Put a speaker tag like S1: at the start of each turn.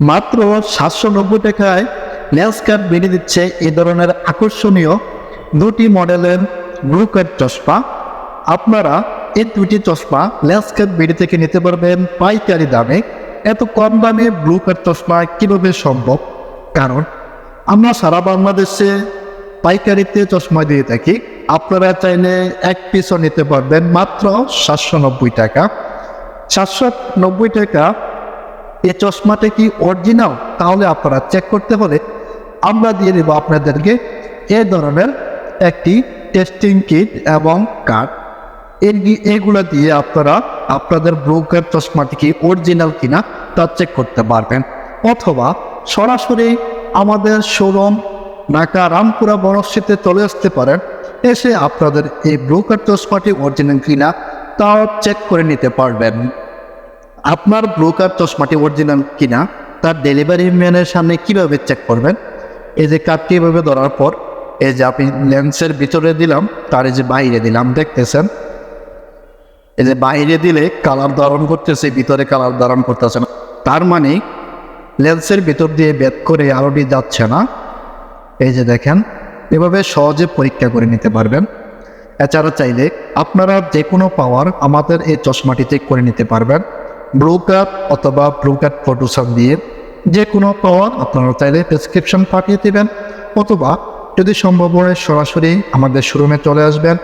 S1: মাত্র সাতশো নব্বই টাকায় লেন্স কার্ড বেরিয়ে দিচ্ছে এ ধরনের আকর্ষণীয় দুটি মডেলের ব্লু কার্ড চশমা। আপনারা এই দুটি চশমা লেন্স কার্ড বেরি থেকে নিতে পারবেন পাইকারি দামে। এত কম দামে ব্লু কার্ড চশমা কীভাবে সম্ভব? কারণ আমরা সারা বাংলাদেশে পাইকারিতে চশমা দিয়ে থাকি। আপনারা চাইলে এক পিসও নিতে পারবেন মাত্র সাতশো নব্বই টাকা। সাতশো নব্বই টাকা এই চশমাটা কি অরিজিনাল তাহলে আপনারা চেক করতে হলে আমরা দিয়ে দেবো আপনাদেরকে এ ধরনের একটি টেস্টিং কিট এবং কার্ড এগুলো দিয়ে আপনারা আপনাদের ব্রোকার চশমাটি কি অরিজিনাল কিনা তা চেক করতে পারবেন। অথবা সরাসরি আমাদের শোরুম ঢাকা রামপুরা বনশ্রীতে চলে আসতে পারেন, এসে আপনাদের এই ব্রোকার চশমাটি অরিজিনাল কিনা তা চেক করে নিতে পারবেন। আপনার ব্রোকার চশমাটি অরিজিনাল কিনা, তার ডেলিভারি ম্যানের সামনে কীভাবে চেক করবেন? এই যে কার্ডটি এভাবে ধরার পর, এই যে আপনি লেন্সের ভিতরে দিলাম, তার এই যে বাইরে দিলাম, দেখতেছেন? এই যে বাইরে দিলে কালার ধারণ করতেছে, ভিতরে কালার ধারণ করতেছে না। তার মানে লেন্সের ভিতর দিয়ে বেদ করে আলোটি যাচ্ছে না। এই যে দেখেন, এভাবে সহজে পরীক্ষা করে নিতে পারবেন। এছাড়া চাইলে আপনারা যে কোনো পাওয়ার আমাদের এই চশমাটি চেক করে নিতে পারবেন। ব্রোকার অথবা ব্রোকার ফটোশপ দিয়ে যে কোনো পাওয়ার আপনারা চাইলে প্রেসক্রিপশন পাঠিয়ে দেবেন, অথবা যদি সম্ভব হয় সরাসরি আমাদের শোরুমে চলে আসবেন।